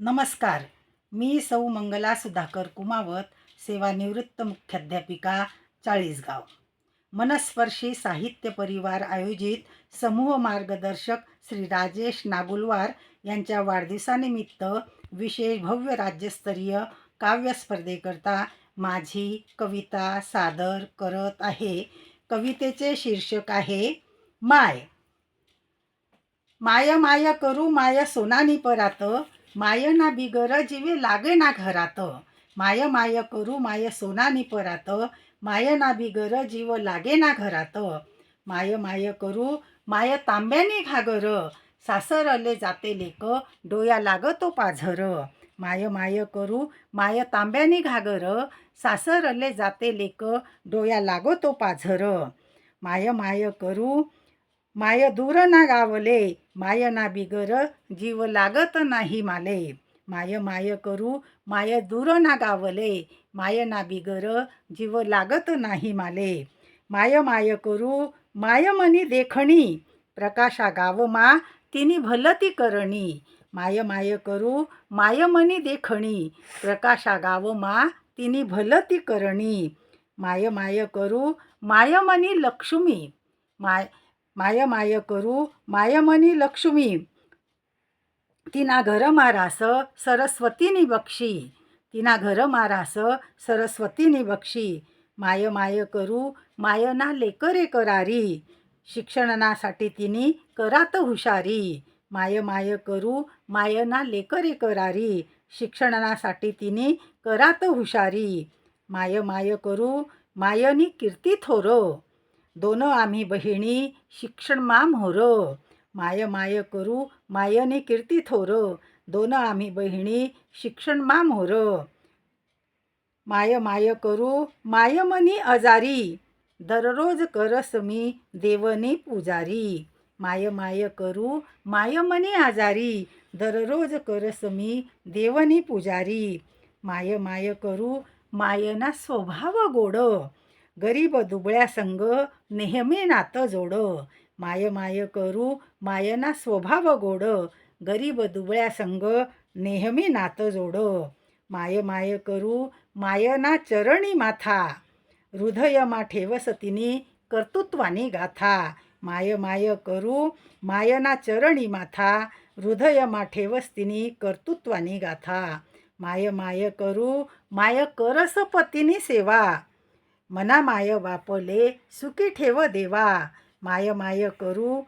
नमस्कार. मी सौ मंगला सुधाकर कुमावत सेवानिवृत्त मुख्याध्यापिका चाळीसगाव. मनस्पर्शी साहित्य परिवार आयोजित समूह मार्गदर्शक श्री राजेश नागुलवार यांच्या वाढदिवसानिमित्त विशेष भव्य राज्यस्तरीय काव्य स्पर्धेकरता माझी कविता सादर करत आहे. कवितेचे शीर्षक आहे माय. माय माय करू माय सोनानी परात माय ना बिगर जीवे लागे ना घरात. माय माय करू माय सोनानी परात. माय ना बिगर जीव लागे ना घरात. माय माय करू माय तांब्याने घागर. सासरले जाते लेक डोया लागतो पाझर. माय माय करू माय तांब्याने घागर. सासरले जाते लेक डोया लागतो पाझर. माय माय करू माय दूर ना गावले माय ना बिगर जीव लागत नाही माले. माय माय करू माय दूर ना गावले माय ना बिगर जीव लागत नाही माले. माय माय करू माय मनी देखणी प्रकाशा गावमा तिनी भलती करणी. माय माय करू माय मनी देखणी प्रकाशा गावमा तिनी भलती करणी. माय माय करू माय मनी लक्ष्मी. माय माय माय करू मायमनी लक्ष्मी. तिना घर मारास सरस्वतीनी बक्षी. तिना घर मारास सरस्वतीनी बक्षी. माय माय करू मायना लेकरे करारी. शिक्षणासाठी तिने करात हुशारी. माय माय करू मायना लेकरे करारी. शिक्षणासाठी तिने करात हुशारी. माय माय करू मायनी कीर्ती थोर. दोन आम्ही बहिणी शिक्षण मा होर माय माय करू मायने कीर्ती थोर. दोन आम्ही बहिणी शिक्षण मा होर माय माय करू मायमनी अजारी. दररोज करस मी देवनी पुजारी. माय माय करू मायमनी आजारी. दररोज करस मी देवनी पुजारी. माय माय करू मायना स्वभाव गोड. गरीब दुबळ्या संग नेहमी नातं जोड. माय माय करू मायना स्वभाव गोड. गरीब दुबळ्या संग नेहमी नातं जोड. माय माय करू मायना चरणी माथा. हृदय मा ठेवस तिनी कर्तृत्वानी गाथा. माय माय करू मायना चरणी माथा. हृदय मा ठेवस तिनी कर्तृत्वानी गाथा. माय माय करू माय करस पतीनी सेवा. मना माय बापले सुखी ठेव देवा. माय माय करू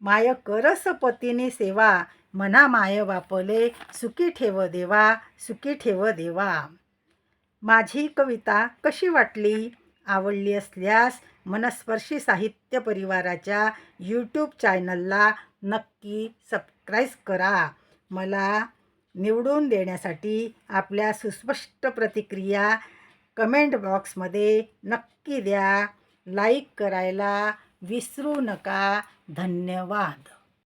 माय करस पतीने सेवा. मना माय बापले सुखी ठेव देवा सुखी ठेव देवा. माझी कविता कशी वाटली? आवडली असल्यास मनस्पर्शी साहित्य परिवाराच्या यूट्यूब चॅनलला नक्की सबस्क्राईब करा. मला निवडून देण्यासाठी आपल्या सुस्पष्ट प्रतिक्रिया कमेंट बॉक्समध्ये नक्की द्या. लाईक करायला विसरू नका. धन्यवाद.